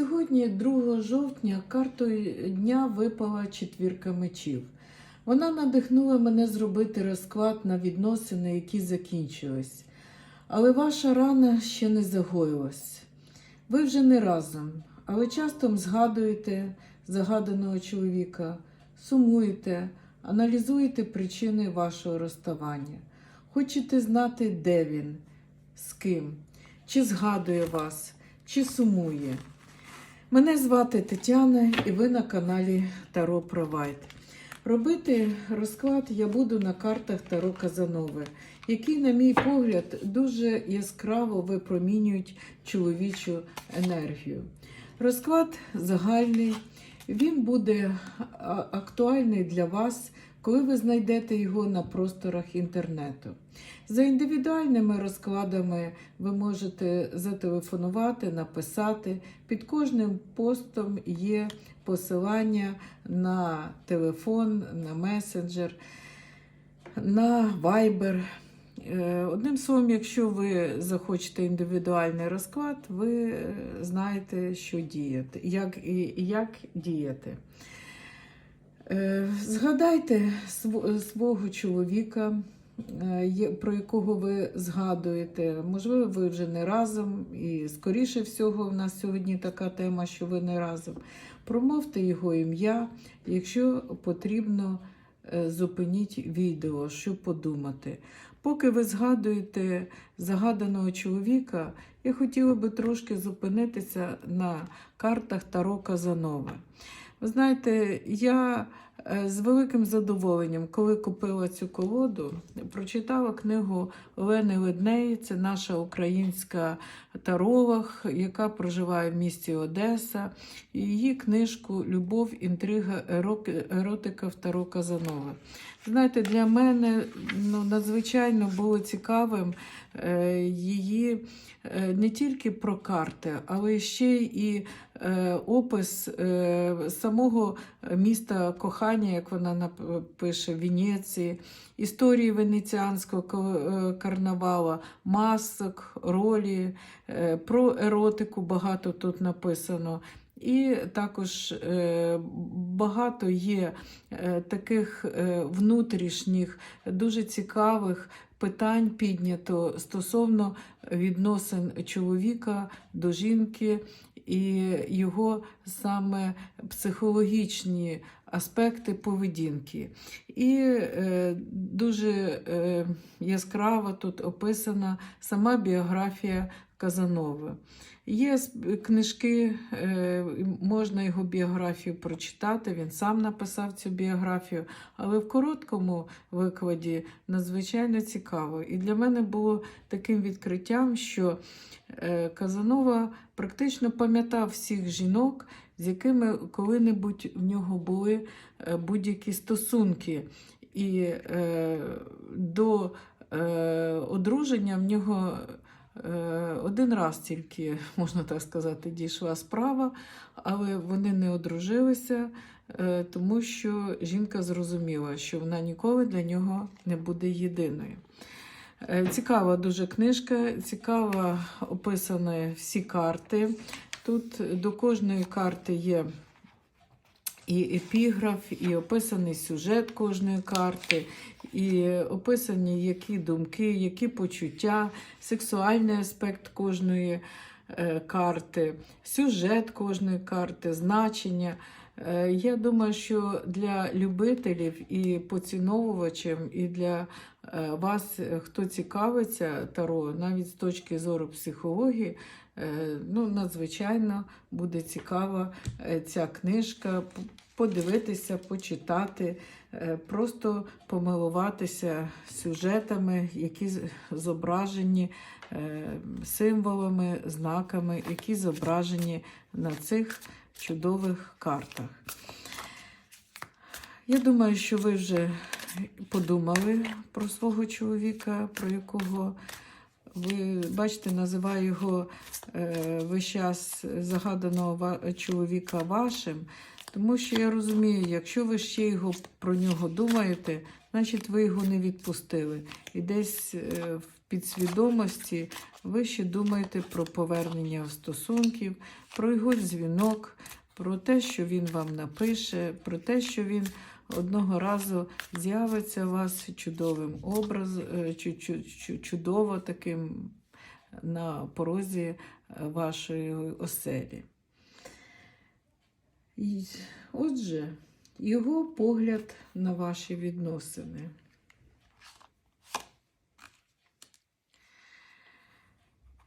Сьогодні, 2 жовтня, картою дня випала четвірка мечів. Вона надихнула мене зробити розклад на відносини, які закінчились. Але ваша рана ще не загоїлась. Ви вже не разом, але часто згадуєте загаданого чоловіка, сумуєте, аналізуєте причини вашого розставання. Хочете знати, де він, з ким, чи згадує вас, чи сумує. Мене звати Тетяна і ви на каналі Таро Провайд. Робити розклад я буду на картах Таро Казанови, які, на мій погляд, дуже яскраво випромінюють чоловічу енергію. Розклад загальний, він буде актуальний для вас, коли ви знайдете його на просторах інтернету. За індивідуальними розкладами ви можете зателефонувати, написати. Під кожним постом є посилання на телефон, на месенджер, на Viber. Е, Одним словом, якщо ви захочете індивідуальний розклад, ви е, знаєте, що діяти, як, як діяти. Е, Згадайте свого чоловіка, про якого ви згадуєте. Можливо, ви вже не разом, і скоріше всього, в нас сьогодні така тема, що ви не разом. Промовте його ім'я, якщо потрібно, е, зупиніть відео, щоб подумати. Поки ви згадуєте загаданого чоловіка, я хотіла би трошки зупинитися на картах Таро Казанова. Ви знаєте, я е, з великим задоволенням, коли купила цю колоду, прочитала книгу Олени Леднеї, це наша українська таролог, яка проживає в місті Одеса. І її книжку Любов, інтрига, еротика в Таро Казанова. Знаєте, для мене ну, надзвичайно було цікавим е, її е, не тільки про карти, але ще і е, опис е, самого міста кохання, як вона пише, Венеції, історії венеціанського е, карнавала, масок, ролі, е, про еротику багато тут написано. І також е, багато є е, таких е, внутрішніх, дуже цікавих питань піднято стосовно відносин чоловіка до жінки і його саме психологічні аспекти поведінки. І е, дуже е, яскраво тут описана сама біографія Казанови. Є книжки, е, можна його біографію прочитати. Він сам написав цю біографію, але в короткому викладі надзвичайно цікаво. І для мене було таким відкриттям, що е, Казанова практично пам'ятав всіх жінок, з якими коли-небудь в нього були е, будь-які стосунки. І е, до е, одруження в нього. Е, Один раз тільки, можна так сказати, дійшла справа, але вони не одружилися, е, тому що жінка зрозуміла, що вона ніколи для нього не буде єдиною. Е, Цікава дуже книжка, цікаво описані всі карти. Тут до кожної карти є і епіграф, і описаний сюжет кожної карти, і описані які думки, які почуття, сексуальний аспект кожної е, карти, сюжет кожної карти, значення. Е, Я думаю, що для любителів і поціновувачів, і для е, вас, хто цікавиться таро, навіть з точки зору психології, ну, надзвичайно буде цікава е, ця книжка. Подивитися, почитати, е, просто помилуватися сюжетами, які зображені е, символами, знаками, які зображені на цих чудових картах. Я думаю, що ви вже подумали про свого чоловіка, про якого ви бачите, називаю його е, весь час загаданого чоловіка вашим, тому що я розумію, якщо ви ще його про нього думаєте, значить ви його не відпустили. І десь е, в підсвідомості ви ще думаєте про повернення стосунків, про його дзвінок, про те, що він вам напише, про те, що він одного разу з'явиться у вас чудовим образом, чудово таким на порозі е, вашої оселі. Отже, його погляд на ваші відносини.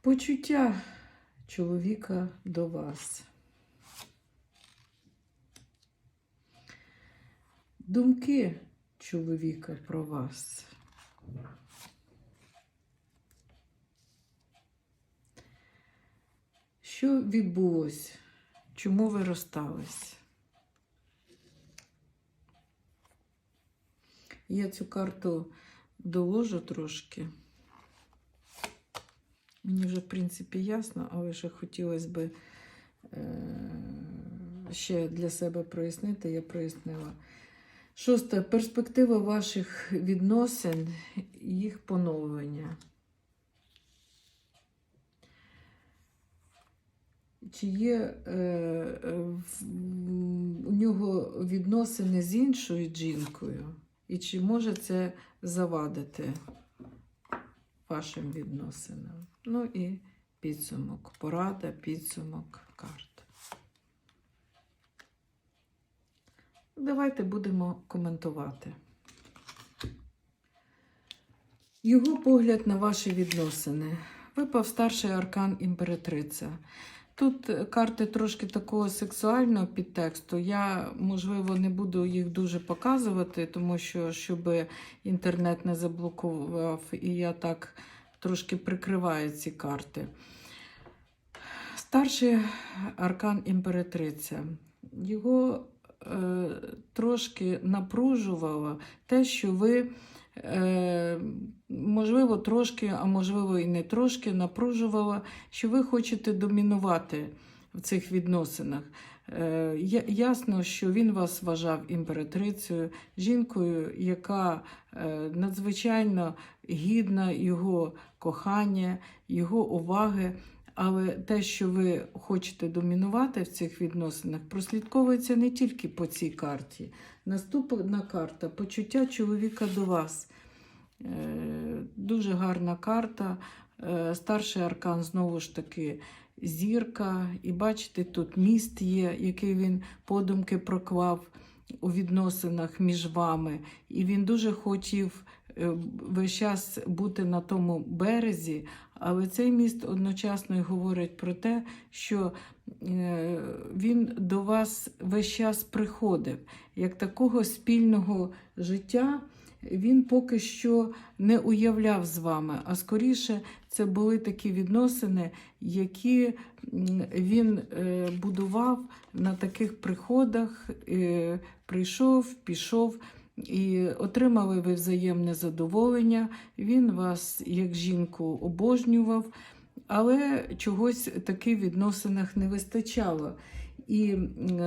Почуття чоловіка до вас. Думки чоловіка про вас. Що відбулось? Чому ви розстались? Я цю карту доложу трошки. Мені вже, в принципі, ясно, але ще хотілося б е ще для себе прояснити, я прояснила. Шосте. Перспектива ваших відносин, і їх поновлення. Чи є е, е, у нього відносини з іншою жінкою? І чи може це завадити вашим відносинам? Ну і підсумок. Порада, підсумок Давайте будемо коментувати. Його погляд на ваші відносини. Випав старший аркан імператриця. Тут карти трошки такого сексуального підтексту. Я, можливо, не буду їх дуже показувати, тому що щоб інтернет не заблокував, і я так трошки прикриваю ці карти. Старший аркан імператриця. Його е, трошки напружувало те, що ви. Е, можливо, трошки, а можливо, і не трошки напружувала, що ви хочете домінувати в цих відносинах. Е, ясно, що він вас вважав імператрицею, жінкою, яка е, надзвичайно гідна його кохання, його уваги. Але те, що ви хочете домінувати в цих відносинах, прослідковується не тільки по цій карті. Наступна карта почуття чоловіка до вас. Е, дуже гарна карта. Е, старший аркан знову ж таки зірка. І бачите, тут міст є, який він подумки проклав у відносинах між вами. І він дуже хотів е, весь час бути на тому березі, але цей міст одночасно й говорить про те, що він до вас весь час приходив, як такого спільного життя. Він поки що не уявляв з вами, а скоріше це були такі відносини, які він е, будував на таких приходах, е, прийшов, пішов. І отримали ви взаємне задоволення, він вас, як жінку, обожнював, але чогось таки в відносинах не вистачало. І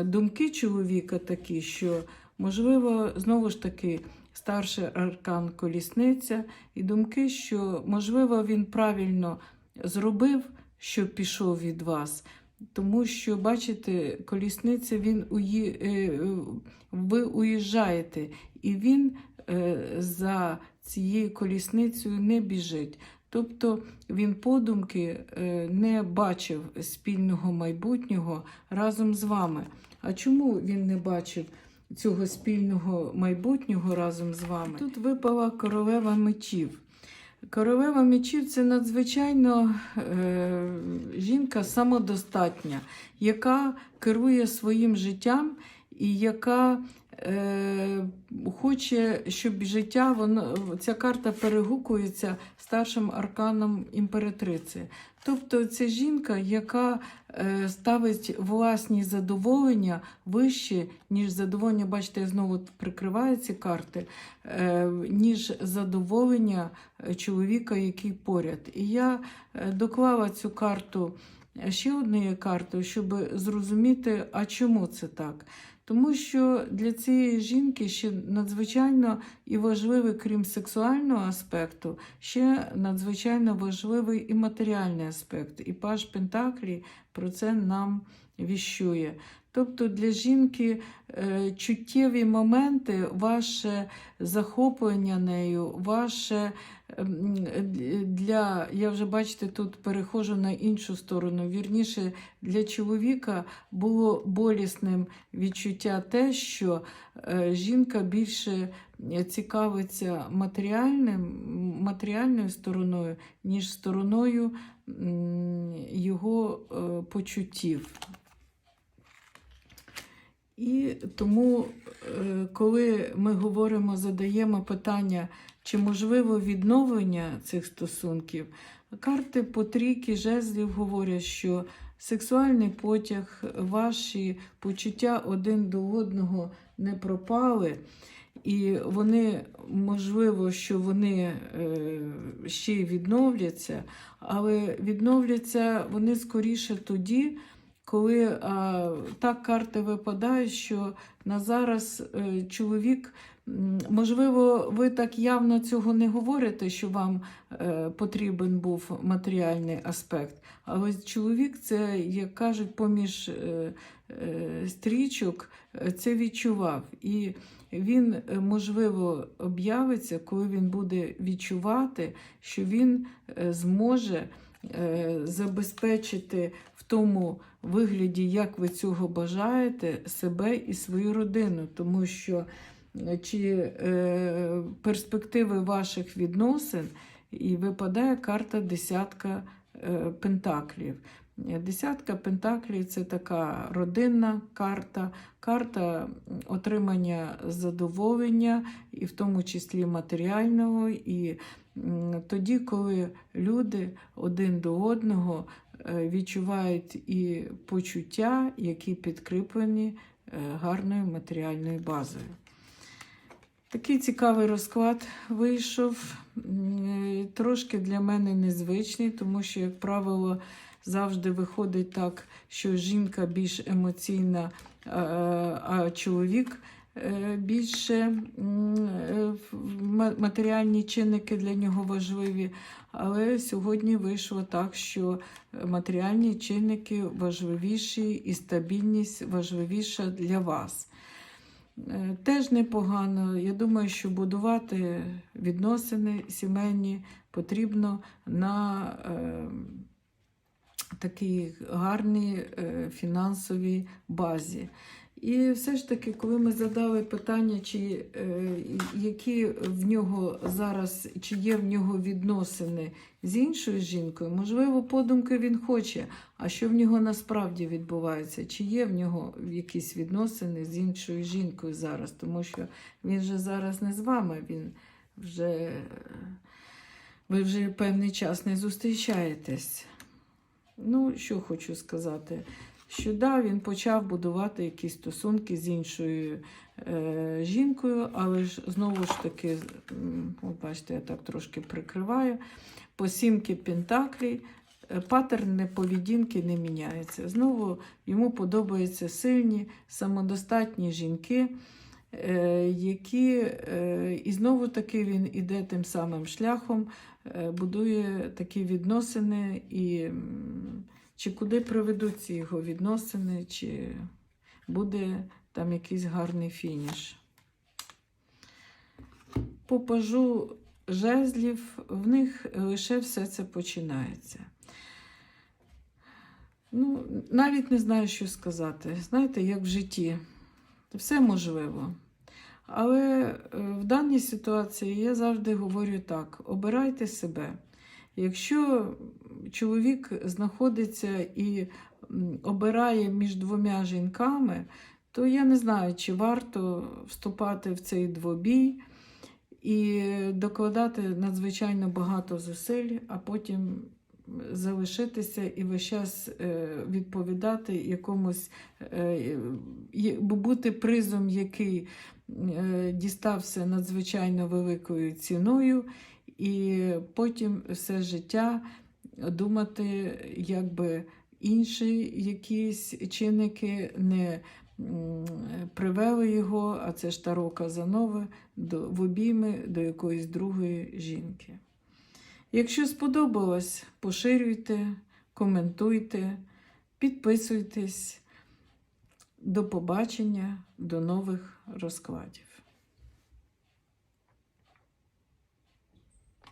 думки чоловіка такі, що, можливо, знову ж таки, старший аркан колісниця, і думки, що, можливо, він правильно зробив, що пішов від вас. Тому що, бачите, колісниця, він уї... Е, ви уїжджаєте, і він е, за цією колісницею не біжить. Тобто він подумки е, не бачив спільного майбутнього разом з вами. А чому він не бачив цього спільного майбутнього разом з вами? Тут випала королева мечів. Королева мечів це надзвичайно е, жінка самодостатня, яка керує своїм життям і яка хоче, щоб життя воно, ця карта перегукується старшим арканом імператриці. Тобто це жінка, яка е, ставить власні задоволення вище, ніж задоволення, бачите, я знову прикриваю ці карти, е, ніж задоволення е, чоловіка, який поряд. І я е, доклала цю карту ще однією картою, щоб зрозуміти, а чому це так. Тому що для цієї жінки ще надзвичайно і важливий, крім сексуального аспекту, ще надзвичайно важливий і матеріальний аспект. І Паш Пентаклі про це нам віщує. Тобто для жінки е, чуттєві моменти, ваше захоплення нею, ваше для, я вже бачите, тут перехожу на іншу сторону. Вірніше, для чоловіка було болісним відчуття те, що е, жінка більше цікавиться матеріальним, матеріальною стороною, ніж стороною його е, почуттів. І тому, е, коли ми говоримо, задаємо питання, чи можливо відновлення цих стосунків, карти по трійки жезлів говорять, що сексуальний потяг, ваші почуття один до одного не пропали. І вони, можливо, що вони е, ще й відновляться, але відновляться вони скоріше тоді, коли а, так карти випадають, що на зараз е, чоловік, можливо, ви так явно цього не говорите, що вам е, потрібен був матеріальний аспект. Але чоловік, це, як кажуть, поміж е, е, стрічок, е, це відчував. І він, е, можливо, об'явиться, коли він буде відчувати, що він е, зможе е, забезпечити в тому вигляді, як ви цього бажаєте, себе і свою родину, тому що е, чи е, перспективи ваших відносин і випадає карта десятка е, пентаклів. Е, Десятка пентаклів це така родинна карта, карта отримання задоволення, і в тому числі матеріального. І тоді, коли люди один до одного е, відчувають і почуття, які підкріплені е, гарною матеріальною базою. Такий цікавий розклад вийшов. Е, Трошки для мене незвичний, тому що, як правило, завжди виходить так, що жінка більш емоційна, а- чоловік більше е, в- ма- матеріальні чинники для нього важливі. Але сьогодні вийшло так, що матеріальні чинники важливіші і стабільність важливіша для вас. Е, Теж непогано. Я думаю, що будувати відносини сімейні потрібно на е, такій гарній е, фінансовій базі. І все ж таки, коли ми задали питання, чи е, які в нього зараз, чи є в нього відносини з іншою жінкою, можливо, подумки він хоче, а що в нього насправді відбувається? Чи є в нього якісь відносини з іншою жінкою зараз? Тому що він же зараз не з вами, він вже ви вже певний час не зустрічаєтесь. Ну, що хочу сказати, що да, він почав будувати якісь стосунки з іншою е, жінкою, але ж знову ж таки, от бачите, я так трошки прикриваю. По сімки Пентаклі е, паттерн поведінки не міняється. Знову йому подобаються сильні, самодостатні жінки. е, Які е, і знову таки він іде тим самим шляхом, е, будує такі відносини, і чи куди приведуть ці його відносини, чи буде там якийсь гарний фініш. По пажу жезлів в них лише все це починається. Ну, навіть не знаю, що сказати. Знаєте, як в житті. Все можливо. Але е, в даній ситуації я завжди говорю так: обирайте себе. Якщо чоловік знаходиться і обирає між двома жінками, то я не знаю, чи варто вступати в цей двобій і докладати надзвичайно багато зусиль, а потім залишитися і весь час е, відповідати якомусь, е, бути призом, який е, дістався надзвичайно великою ціною, і потім все життя думати, якби інші якісь чинники не привели його, а це ж Таро Казанове, до, в обійми до якоїсь другої жінки. Якщо сподобалось, поширюйте, коментуйте, підписуйтесь. До побачення, до нових розкладів.